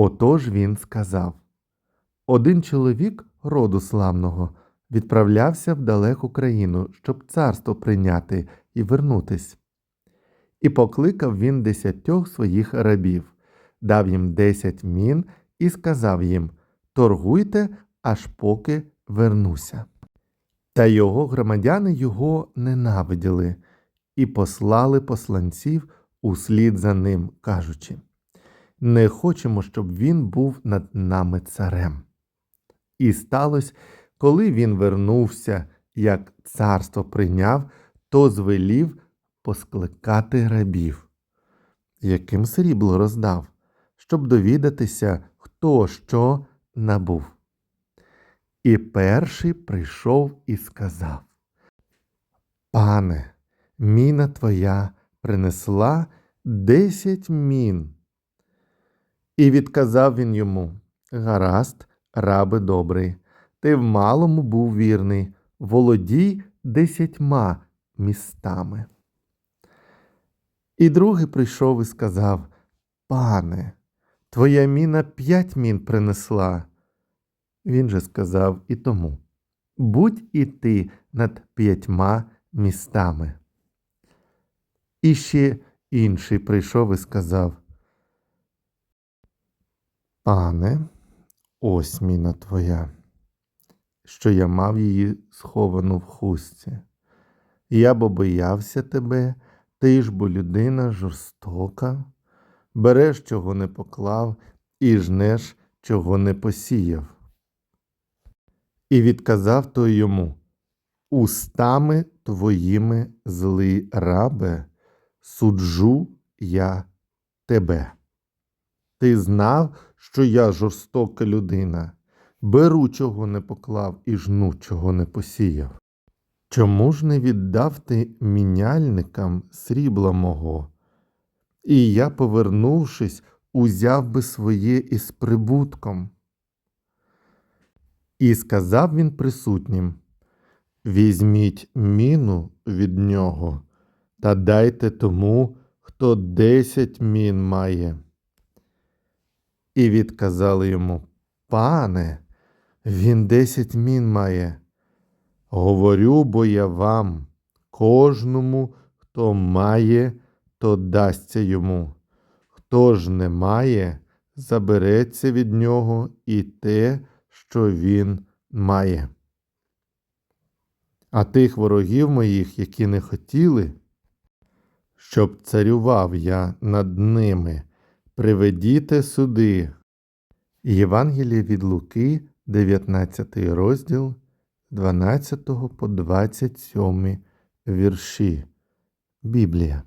Отож він сказав Один чоловік роду славного відправлявся в далеку країну, щоб царство прийняти і вернутись. І покликав він десятьох своїх рабів, дав їм десять мін і сказав їм Торгуйте, аж поки вернуся. Та його громадяни його ненавиділи і послали посланців услід за ним, кажучи Не хочемо, щоб він був над нами царем. І сталося, коли він вернувся, як царство прийняв, то звелів поскликати рабів, яким срібло роздав, щоб довідатися, хто що набув. І перший прийшов і сказав: Пане, міна твоя принесла десять мін. І відказав він йому: Гаразд, рабе добрий, ти в малому був вірний, володій десятьма містами. І другий прийшов і сказав: Пане, твоя міна п'ять мін принесла. Він же сказав і тому: Будь і ти над п'ятьма містами. І ще інший прийшов і сказав: Пане, ось міна твоя, що я мав її сховану в хустці. Я бо боявся тебе, ти ж бо людина жорстока, береш, чого не поклав, і жнеш, чого не посіяв. І відказав той йому Устами твоїми злий рабе, суджу я тебе. Ти знав, що я жорстока людина, беру, чого не поклав, і жну, чого не посіяв. Чому ж не віддав ти міняльникам срібла мого? І я, повернувшись, узяв би своє із прибутком. І сказав він присутнім Візьміть міну від нього та дайте тому, хто десять мін має. І відказали йому Пане, він десять мін має. Говорю, бо я вам, кожному, хто має, то дасться йому. Хто ж не має, забереться від нього і те, що він має. А тих ворогів моїх, які не хотіли, щоб царював я над ними, приведіте суди. Євангеліє від Луки, 19 розділ, 12 по 27 вірші. Біблія.